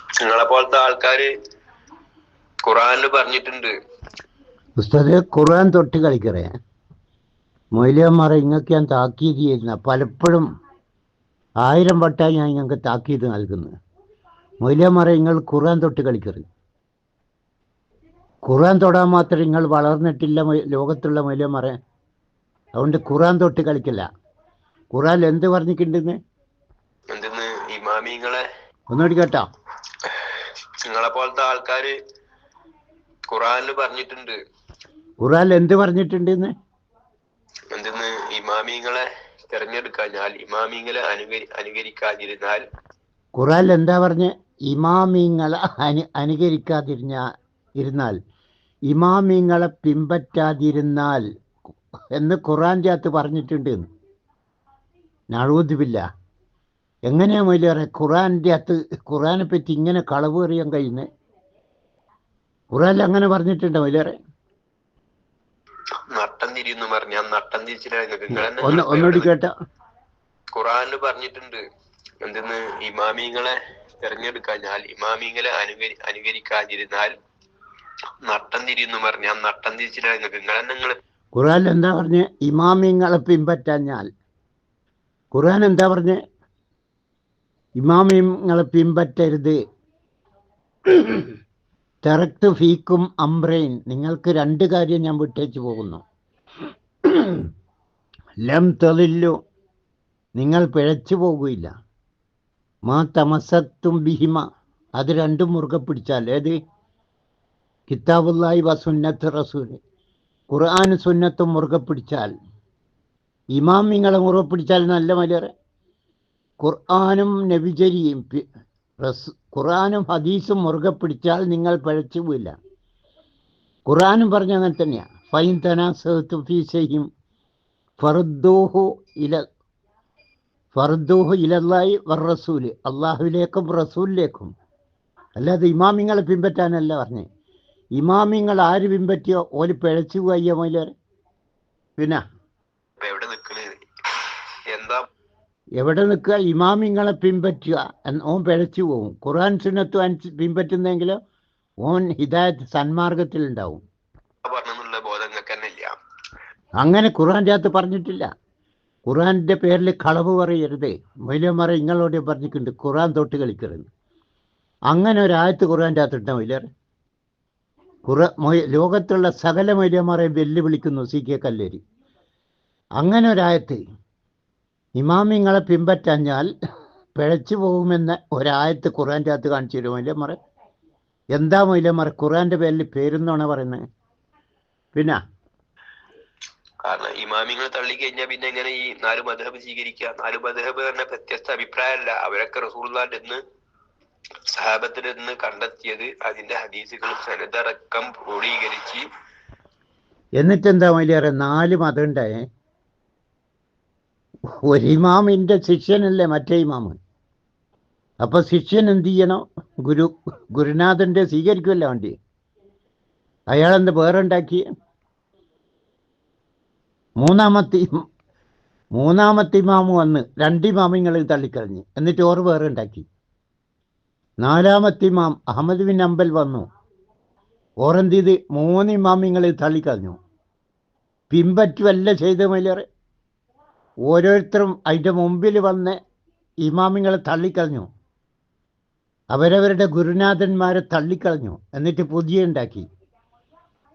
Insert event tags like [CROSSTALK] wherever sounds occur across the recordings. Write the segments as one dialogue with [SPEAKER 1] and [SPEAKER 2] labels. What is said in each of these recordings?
[SPEAKER 1] നിങ്ങളെ പോലത്തെ ആൾക്കാര് ഖുറാനിൽ പറഞ്ഞിട്ടുണ്ട്.
[SPEAKER 2] ഉസ്താദ് ഖുറാൻ തൊട്ട് കളിക്കറേ. മൊയിലിയന്മാരെ ഇങ്ങക്ക് ഞാൻ താക്കീത് ചെയ്യുന്ന പലപ്പോഴും ആയിരം വട്ടായി ഞാൻ ഞങ്ങൾക്ക് താക്കീത് നൽകുന്നത് മൊയിലിയന്മാരെ നിങ്ങൾ ഖുറാൻ തൊട്ട് കളിക്കറി. ഖുറാൻ തൊടാൻ മാത്രം നിങ്ങൾ വളർന്നിട്ടില്ല ലോകത്തുള്ള മൊയിലിയന്മാരെ അതുകൊണ്ട് ഖുറാൻ തൊട്ട് കളിക്കില്ല. ഖുറാൻ എന്ത് പറഞ്ഞിട്ടുണ്ടെന്ന്? ഒന്നുകൂടി കേട്ടോ.
[SPEAKER 1] നിങ്ങളെ പോലത്തെ ആൾക്കാര് ഖുറാനിൽ പറഞ്ഞിട്ടുണ്ട്.
[SPEAKER 2] ഖുറാൻ എന്ത് പറഞ്ഞിട്ടുണ്ട്
[SPEAKER 1] എന്തെന്ന്? ഇമാമിങ്ങളെ തെരഞ്ഞെടുക്കാഞ്ഞാൽ ഇമാമിങ്ങളെ അനുകരി അനുകരിക്കാതിരുന്നാൽ
[SPEAKER 2] ഖുറാൻ എന്താ പറഞ്ഞ? ഇമാമിങ്ങളെ അനു അനുകരിക്കാതിരുന്ന ഇരുന്നാൽ ഇമാമിങ്ങളെ പിൻപറ്റാതിരുന്നാൽ എന്ന് ഖുറാൻ ചാത്ത് പറഞ്ഞിട്ടുണ്ട്. നഴുതുമില്ല എങ്ങനെയാ മൊയിലേറെ ഖുറാന്റെ അകത്ത് ഖുറാനെ പറ്റി ഇങ്ങനെ കളവ് എറിയാൻ കഴിയുന്നത് ഖുറാനിൽ അങ്ങനെ പറഞ്ഞിട്ടുണ്ടോ മൊയിലേറെ
[SPEAKER 1] നട്ടം തിരിയുന്നു പറഞ്ഞ നട്ടം തിരിച്ചില്ല.
[SPEAKER 2] ഒന്നുകൂടി കേട്ട.
[SPEAKER 1] ഖുറാന് പറഞ്ഞിട്ടുണ്ട് എന്തെന്ന്? ഇമാമിങ്ങളെ തെരഞ്ഞെടുക്കാഞ്ഞാൽ ഇമാമിങ്ങളെ അനുകരി അനുകരിക്കാതിരുന്നാൽ നട്ടം തിരിയുന്നു പറഞ്ഞ നട്ടം തിരിച്ചില്ല. നിങ്ങൾക്ക് നിങ്ങൾ തന്നെ
[SPEAKER 2] എന്താ പറഞ്ഞ്? ഇമാമിങ്ങളെ പിൻപറ്റാഞ്ഞാൽ. ഖുറാൻ എന്താ പറഞ്ഞ്? ഇമാമിങ്ങളെ പിൻപറ്റരുത്. തെറക്ട് ഫീക്കും അംബ്രൈൻ നിങ്ങൾക്ക് രണ്ട് കാര്യം ഞാൻ വിട്ടേച്ച് പോകുന്നു. ലം തെളില്ലു. നിങ്ങൾ പിഴച്ചു പോകുകയില്ല. മാ തമസത്തും ബിഹിമ. അത് രണ്ടും മുറുകെ പിടിച്ചാൽ ഏത്? കിതാബുല്ലായി വസുന്നത്ത് റസൂൽ. ഖുർആൻ സുന്നത്തും മുറുകെ പിടിച്ചാൽ. ഇമാം നിങ്ങളെ മുറുകെ പിടിച്ചാൽ നല്ല മലയറെ ഖുർആാനും നബിചരിയും ഖുറാനും ഹദീസും മുറുകെ പിടിച്ചാൽ നിങ്ങൾ പഴച്ചു പോയില്ല ഖുർആനും പറഞ്ഞ അങ്ങനെ തന്നെയാണ് ഫൈൻ തനാസത്തു ഫർദോഹു ഇല ഫർദൂഹു ഇലല്ലായി വർ റസൂൽ അള്ളാഹുവിലേക്കും റസൂലിലേക്കും. അല്ലാതെ ഇമാമിങ്ങളെ പിൻപറ്റാനല്ല പറഞ്ഞേ. ഇമാമിങ്ങൾ ആര് പിൻപറ്റിയോ ഓൽ പിഴച്ചു പോയ്യ മൊയിലേറെ പിന്നെ?
[SPEAKER 1] എന്താ
[SPEAKER 2] എവിടെ നിൽക്കുക? ഇമാമിങ്ങളെ പിൻപറ്റുക. ഓൻ പിഴച്ചു പോകും ഖുർആൻ സുന്നത്ത് അനുസ- പിൻപറ്റുന്നെങ്കിൽ ഓൻ ഹിദായത്ത് സന്മാർഗത്തിലുണ്ടാവും അങ്ങനെ ഖുർആന്റെ അകത്ത് പറഞ്ഞിട്ടില്ല. ഖുർആന്റെ പേരിൽ കളവ് പറയരുത്. മൊയിലന്മാർ ഇങ്ങളോട് പറഞ്ഞിട്ടുണ്ട്. ഖുർആൻ തൊട്ട് കളിക്കരുത്. അങ്ങനെ ഒരായത്ത് ഖുർആന്റെ അകത്ത് ഉണ്ടാവും ഇല്ലേ? ഖുറ ലോകത്തുള്ള സകല മൊയിലന്മാരെ വെല്ലുവിളിക്കുന്നു. C K Kalleri. അങ്ങനെ ഒരായത്ത് ഇമാമിങ്ങളെ പിൻപറ്റഞ്ഞാൽ പിഴച്ചു പോകുമെന്ന് ഒരായത്ത് ഖുറാന്റെ അകത്ത് കാണിച്ചു തരും മറ എന്താ മൊയിലമാർ ഖുറാന്റെ പേരിൽ പേരെന്നാണ് പറയുന്നത്. പിന്നെ?
[SPEAKER 1] കാരണം ഇമാമിങ്ങൾ തള്ളി കഴിഞ്ഞാൽ പിന്നെ എങ്ങനെ ഈ നാല് മധഹബ് സ്വീകരിക്കുക? നാല് മധഹബ് പറഞ്ഞ വ്യത്യസ്ത അഭിപ്രായമല്ല. അവരൊക്കെ റസൂള്ളാന്റെ നിന്ന് സഹാബത്തിൽ നിന്ന് കണ്ടെത്തിയത് അതിന്റെ ഹദീസുകൾ സനതടക്കം ക്രോഡീകരിച്ച്
[SPEAKER 2] എന്നിട്ട് എന്താ മൊയിലേറെ നാല് മതം ഉണ്ടായേ. ഒരു ഇമാമിന്റെ ശിഷ്യനല്ലേ മറ്റേ ഇമാമ് അപ്പൊ ശിഷ്യൻ എന്ത് ചെയ്യണം? ഗുരു ഗുരുനാഥന്റെ സ്വീകരിക്കുമല്ലോ വണ്ടി? അയാളെന്ത് എന്ത് വേറുണ്ടാക്കി? മൂന്നാമത്തെ മൂന്നാമത്തെ ഇമാമ് വന്ന് രണ്ട് ഇമാമിങ്ങൾ തള്ളിക്കളഞ്ഞ്. എന്നിട്ട് ഓർ വേറെ ഉണ്ടാക്കി നാലാമത്തെ ഇമാം അഹമ്മദ് ബിൻ അമ്പൽ വന്നു. ഓറെന്ത് ചെയ്ത്? മൂന്ന് ഇമാമിങ്ങൾ തള്ളിക്കളഞ്ഞു. പിൻപറ്റുമല്ല ചെയ്ത മൈലേറെ. ഓരോരുത്തരും അതിന്റെ മുമ്പിൽ വന്ന് ഇമാമിങ്ങളെ തള്ളിക്കളഞ്ഞു. അവരവരുടെ ഗുരുനാഥന്മാരെ തള്ളിക്കളഞ്ഞു. എന്നിട്ട് പുതിയ ഉണ്ടാക്കി.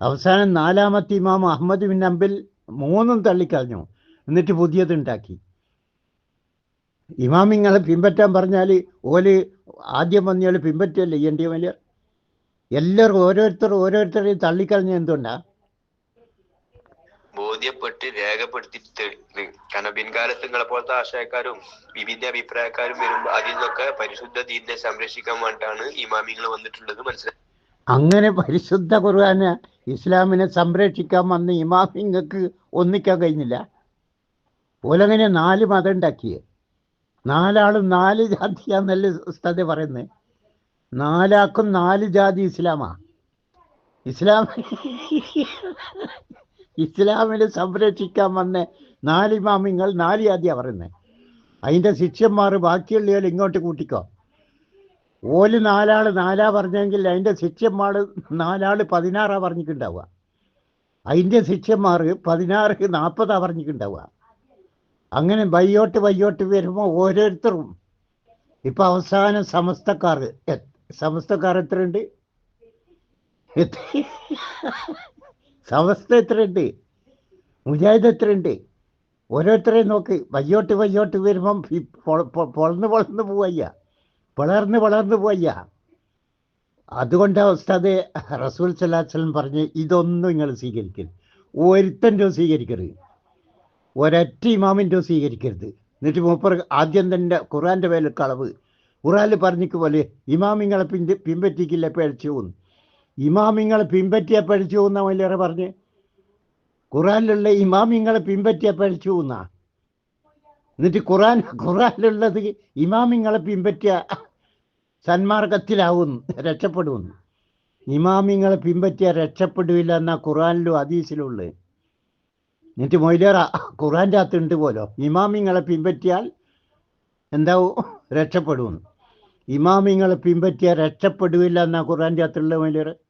[SPEAKER 2] അവസാനം നാലാമത്തെ ഇമാം അഹമ്മദ് ബിൻ അമ്പിൽ മൂന്നും തള്ളിക്കളഞ്ഞു. എന്നിട്ട് പുതിയത് ഉണ്ടാക്കി. ഇമാമിങ്ങളെ പിൻപറ്റാൻ പറഞ്ഞാൽ ഓൽ ആദ്യം വന്നയാൾ പിൻപറ്റല്ലേ എന്റെ വലിയ എല്ലാവരും ഓരോരുത്തർ ഓരോരുത്തരെയും തള്ളിക്കളഞ്ഞ എന്തുകൊണ്ടാ?
[SPEAKER 1] ബോധ്യപ്പെട്ട് രേഖപ്പെടുത്തിയിട്ട് കാരണം പിൻകാലത്ത് നിങ്ങളെ പോലത്തെ ആശയക്കാരും വിവിധ അഭിപ്രായക്കാരും വരുമ്പോ അതിൽ നിന്നൊക്കെ പരിശുദ്ധ ദീനിനെ സംരക്ഷിക്കാൻ വേണ്ടിയിട്ടാണ് ഇമാമിങ്ങൾ വന്നിട്ടുള്ളത് മനസ്സിലായി
[SPEAKER 2] അങ്ങനെ പരിശുദ്ധ ഖുർആന് ഇസ്ലാമിനെ സംരക്ഷിക്കാൻ വന്ന ഇമാമിങ്ങൾക്ക് ഒന്നിക്കാൻ കഴിഞ്ഞില്ല. ഓലങ്ങനെ നാല് മതം ഉണ്ടാക്കിയേ. നാലാളും നാല് ജാതിയാന്നല്ലേ ഉസ്താദെ പറയുന്നത് നാലാക്കും നാല് ജാതി ഇസ്ലാമാ. ഇസ്ലാം [LAUGHS] ഇസ്ലാമിനെ സംരക്ഷിക്കാൻ വന്ന നാല് ഇമാമിങ്ങൾ നാല് ജാതിയാ പറയുന്നത് അതിന്റെ ശിഷ്യന്മാർ ബാക്കിയുള്ളവർ ഇങ്ങോട്ട് കൂട്ടിക്കോ. ഓൽ നാലാൾ നാലാ പറഞ്ഞെങ്കിൽ അതിന്റെ ശിഷ്യന്മാർ നാലാൾ പതിനാറാ പറഞ്ഞിട്ടുണ്ടാവുക. അതിന്റെ ശിഷ്യന്മാർ പതിനാറ് നാൽപ്പതാ പറഞ്ഞിട്ടുണ്ടാവുക. അങ്ങനെ വയ്യോട്ട് വയ്യോട്ട് വരുമ്പോൾ ഓരോരുത്തരും ഇപ്പം അവസാനം സമസ്തക്കാർ സമസ്തക്കാർ എത്രയുണ്ട്? എത്ര- സമസ്ത എത്രയുണ്ട് മുജാഹിദ് എത്രയുണ്ട് ഓരോരുത്തരെയും നോക്ക് വയ്യോട്ട് വയ്യോട്ട് വരുമ്പം പൊളന്ന് പൊളന്ന് പോവയ്യ. വളർന്ന് വളർന്ന് പോവയ്യ. അതുകൊണ്ട് ഉസ്താദ് റസൂൽ സലാസ്ലം പറഞ്ഞ് ഇതൊന്നും നിങ്ങൾ സ്വീകരിക്കരുത്. ഒരുത്തന്റെ സ്വീകരിക്കരുത്. ഒരൊറ്റ ഇമാമിന്റെ സ്വീകരിക്കരുത്. എന്നിട്ട് മൂപ്പർ ആദ്യം തന്നെ ഖുറാന്റെ വേലക്കളവ് കളവ് ഖുറാനിൽ പറഞ്ഞിക്ക് പോലെ ഇമാമിങ്ങളെ പിന്തി പിൻപറ്റിക്കില്ല പേഴ്ച പോകുന്നു ഇമാമിങ്ങളെ പിൻപറ്റിയ പഴിച്ചു പോകുന്ന വലിയ പറഞ്ഞ്? ഖുറാനിലുള്ള ഇമാമിങ്ങളെ പിൻപറ്റിയ പഴിച്ചു പോകുന്ന എന്നിട്ട് ഖുറാൻ ഖുറാനിലുള്ളത് ഇമാമിങ്ങളെ പിൻപറ്റിയ സന്മാർഗത്തിലാവും രക്ഷപ്പെടുമെന്ന്. ഇമാമിങ്ങളെ പിൻപറ്റിയ രക്ഷപ്പെടില്ല എന്നാ ഖുറാനിലും അതീസിലുള്ള എന്നിട്ട് മൊയിലേറ ഖുറാന്റെ അകത്തുണ്ട് പോലോ? ഇമാമിങ്ങളെ പിൻപറ്റിയാൽ എന്താവും രക്ഷപ്പെടുമെന്ന്. ഇമാമിങ്ങളെ പിൻപറ്റിയാൽ രക്ഷപ്പെടുകയില്ല എന്നാ ഖുറാന്റെ അകത്തുള്ള മൊയിലേറ്?